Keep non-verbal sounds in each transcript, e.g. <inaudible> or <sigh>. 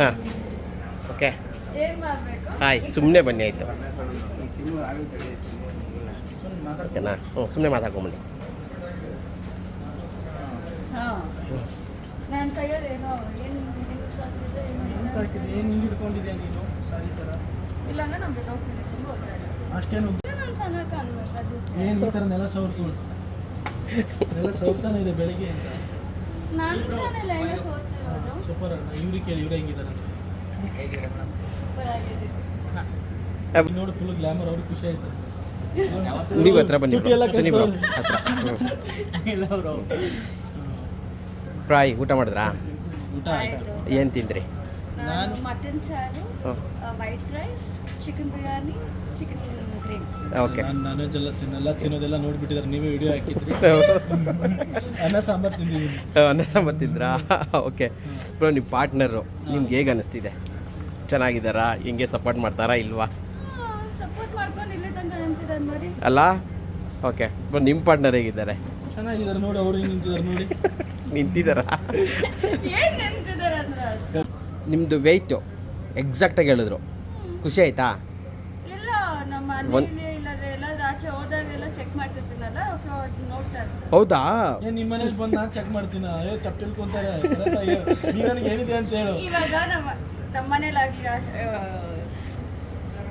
ಹಾಂ. ಓಕೆ ಏನ್ ಮಾಡ್ಬೇಕು? ಹಾಯ್ ಸುಮ್ಮನೆ ಬನ್ನಿ ಆಯಿತು. ಓಕೆನಾ? ಹ್ಞೂ ಸುಮ್ಮನೆ ಮಾತಾಡ್ಕೊಂಬನ್ನಿ ಹಾ. ನನ್ನ ಕೈಯಲ್ಲಿ ಏನೋ ಏನು ಏನೋ ಎಂತ ಹಾಕಿದೆ? ಏನ್ ಹಿಂಗ್ ಹಿಡ್ಕೊಂಡಿದ್ಯಾ ನೀನು? ಸಾರಿ ತರ ಇಲ್ಲ ಅಂದ್ರೆ ನಮ್ದು ಹೋಗ್ತೀನಿ ತುಂಬ ಒದ್ದಾಡಿ ಅಷ್ಟೇನು ಏನ್ ಈ ನೆಲ ಸವರ್ಕೊಂಡು ನೆಲ ಸವರ್ತಾನೆ ಇದೆ ಬೆಳಿಗ್ಗೆ ಅಂತ. ಸೂಪರ್ ಇವ್ರಿಗೆ ಕೇಳಿ ಇವ್ರು ನೋಡು ಫುಲ್ ಗ್ಲಾಮರ್ ಅವ್ರಿಗೆ ಖುಷಿ ಆಯ್ತು. ನೀವು ಹತ್ರ ಬನ್ನಿ ಹತ್ರ. ಫ್ರೈ ಊಟ ಮಾಡಿದ್ರಾ? ಊಟ ಆಯ್ತು? ಏನು ತಿಂದ್ರಿ? ನಾನು ಮಟನ್ ಸಾರು white rice chicken biryani chicken gravy okay ನಾನು ವೆಜ್ ಎಲ್ಲ ತಿನ್ನಲ್ಲ ತಿನ್ನೋದೆಲ್ಲ ನೋಡ್ಬಿಟ್ಟಿದ್ದಾರೆ. ನೀವೇ ವಿಡಿಯೋ ಹಾಕಿದ್ರಿ. <laughs> ಅನ್ನ ಸಾಂಬಾರ್ ತಿಂದಿದ್ದೀನಿ. ಅನ್ನ ಸಾಂಬಾರ್ ತಿಂದ್ರಾ? ಓಕೆ ಬ್ರೋ ನಿಮ್ಮ ಪಾರ್ಟ್ನರು ನಿಮ್ಗೆ ಹೇಗೆ ಅನಿಸ್ತಿದೆ? ಚೆನ್ನಾಗಿದ್ದಾರಾ? ಹಿಂಗೆ ಸಪೋರ್ಟ್ ಮಾಡ್ತಾರಾ ಇಲ್ವಾ? ಸಪೋರ್ಟ್ ಮಾಡ್ಕೊಂಡು ಇಲ್ಲೇ ತನಕ ನಿಂತಿದ್ದಾನೆ ನೋಡಿ. ಅಲ್ಲ? ಓಕೆ ಬ್ರೋ ನಿಮ್ಮ ಪಾರ್ಟ್ನರ್ ಹೇಗಿದ್ದಾರೆ? ಚೆನ್ನಾಗಿದ್ದಾರೆ ನೋಡಿ ಅವ್ರು ನಿಂತಿದ್ದಾರೆ ನೋಡಿ. <laughs> ನಿಂತಿದ್ದಾರಾ? <laughs> ಏನ್ ನಿಂತಿದ್ದಾರೆ ಅಂದ್ರೆ ನಿಮ್ಮದು ವೆಯ್ಟು ಎಕ್ಸಾಕ್ಟಾಗಿ ಹೇಳಿದ್ರು. ಖುಷಿ ಆಯ್ತಾ? ಇಲ್ಲ ನಮ್ಮ ಒಂದ್- ಮನೇಲಿ ಇಲ್ಲಾಂದ್ರೆ ಎಲ್ಲಾದ್ರೂ ಆಚೆ ಹೋದಾಗೆಲ್ಲ ಚೆಕ್ ಮಾಡ್ತಿರ್ತೀನಲ್ಲ ಸೊ ಅದು ನೋಡ್ತಾ ಇರ್ತೀನಿ. ಹೌದಾ? ಏನ್ ನಿಮ್ಮ ಮನೇಲಿ ಬಂದು ನಾನು ಚೆಕ್ ಮಾಡ್ತೀನ? ಅಯ್ಯೋ ತಪ್ಪು ತಿಳ್ಕೊಂತಾರೆ correct ಆಗಿ ಹೇಳು. ನೀ ನನಗೆ ಹೇಳಿದೆ ಅಂತ ಹೇಳು. ಇವಾಗ ನಮ್ಮ ನಮ್ಮ ಮನೇಲಾಗ್ಲಿ ಆ,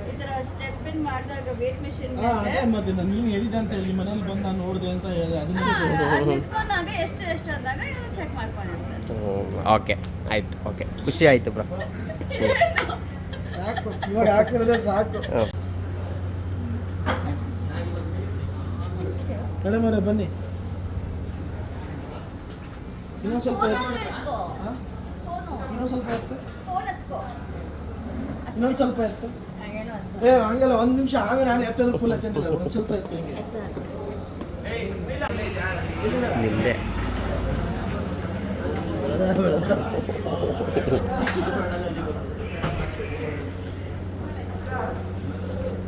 ಈ ಥರ ಸ್ಟೆಪ್ ಇನ್ ಮಾಡಿದಾಗ ವೇಟ್ ಮಿಷಿನ್ ಹಾ ಅದೇ ಮತ್ತೆ ನಾನು ನೀನು ಹೇಳಿದೆ ಅಂತ ಹೇಳಿ ನಿಮ್ಮ ಮನೇಲಿ ಬಂದು ನಾನು ನೋಡಿದೆ ಅಂತ ಹೇಳಿದೆ ಅದನ್ನ ನಿಂತ್ಕೊಂಡಾಗ ಎಷ್ಟು ಎಷ್ಟು ಅಂದಾಗ ಇವ್ರು ಚೆಕ್ ಮಾಡ್ಕೊಂಡಿರ್ತಾರೆ ಓಕೆ ಆಯ್ತು ಓಕೆ ಖುಷಿ ಆಯ್ತು ಬ್ರೋ. <laughs> ಹಾಕಿರೋದೇ ಸಾಕು. ಮೇಡಮ್ ಅವರೇ ಬನ್ನಿ. ಇನ್ನೊಂದು ಸ್ವಲ್ಪ? ಇನ್ನೊಂದು ಸ್ವಲ್ಪ ಎತ್ತು ಇನ್ನೊಂದು ಸ್ವಲ್ಪ ಎತ್ತು ಏನೋ ಏ ಹಂಗಲ್ಲ ಒಂದು ನಿಮಿಷ ಆಗ ನಾನು ಎತ್ತದ ಫುಲ್ ಎತ್ತಿಲ್ಲ ಒಂದು ಸ್ವಲ್ಪ ಎತ್ತು ಹಿಂಗೆ. ನಿಂದೆ.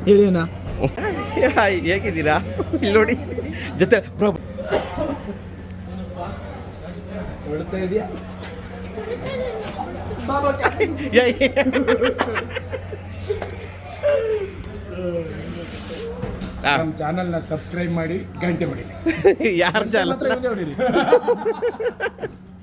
ಹೇಳಿ ಅಣ್ಣ ಹಾಯ್, ಹೇಗಿದ್ದೀರಾ? ಇಲ್ಲಿ ನೋಡಿ. ಜೊತೆ ಇದೆಯಾ ನಮ್ಮ ಚಾನಲ್ನ ಸಬ್ಸ್ಕ್ರೈಬ್ ಮಾಡಿ ಗಂಟೆ ಹೊಡಿ <laughs> ಯಾರ ಚಾನಲ್? ಹೊಡೀರಿ <laughs>